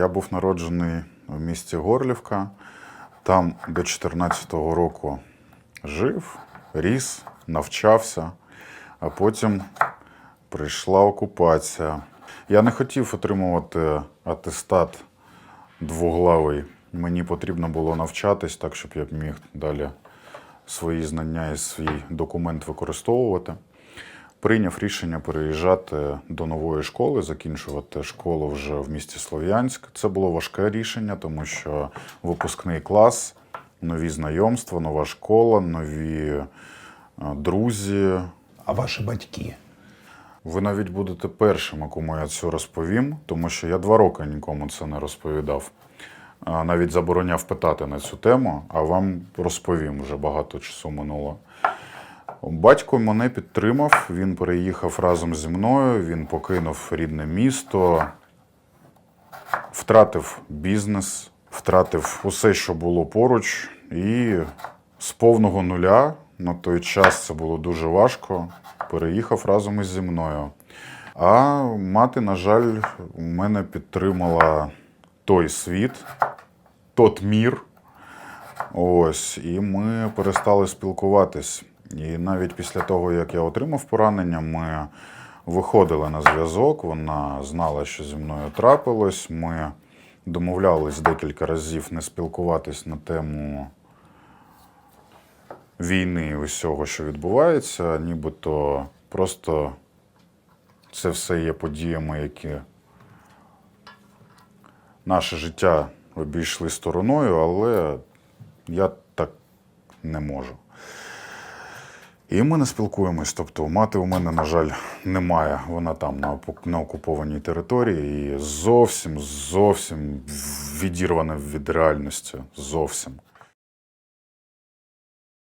Я був народжений в місті Горлівка. Там до 14-го року жив, ріс, навчався, а потім прийшла окупація. Я не хотів отримувати атестат двоглавий. Мені потрібно було навчатись так, щоб я міг далі свої знання і свій документ використовувати. Прийняв рішення переїжджати до нової школи, закінчувати школу вже в місті Слов'янськ. Це було важке рішення, тому що випускний клас, нові знайомства, нова школа, нові е, друзі. А ваші батьки? Ви навіть будете першими, кому я це розповім, тому що я два роки нікому це не розповідав. Навіть забороняв питати на цю тему, а вам розповім вже багато часу минуло. Батько мене підтримав, він переїхав разом зі мною, він покинув рідне місто, втратив бізнес, втратив усе, що було поруч, і з повного нуля на той час це було дуже важко. Переїхав разом із зі мною. А мати, на жаль, мене підтримала той світ, тот мір. Ось, і ми перестали спілкуватись. І навіть після того, як я отримав поранення, ми виходили на зв'язок. Вона знала, що зі мною трапилось. Ми домовлялись декілька разів не спілкуватись на тему війни і усього, що відбувається, нібито просто це все є подіями, які наше життя обійшли стороною, але я так не можу. І ми не спілкуємось. Тобто, мати у мене, на жаль, немає. Вона там на, на окупованій території і зовсім, зовсім відірвана від реальності. Зовсім.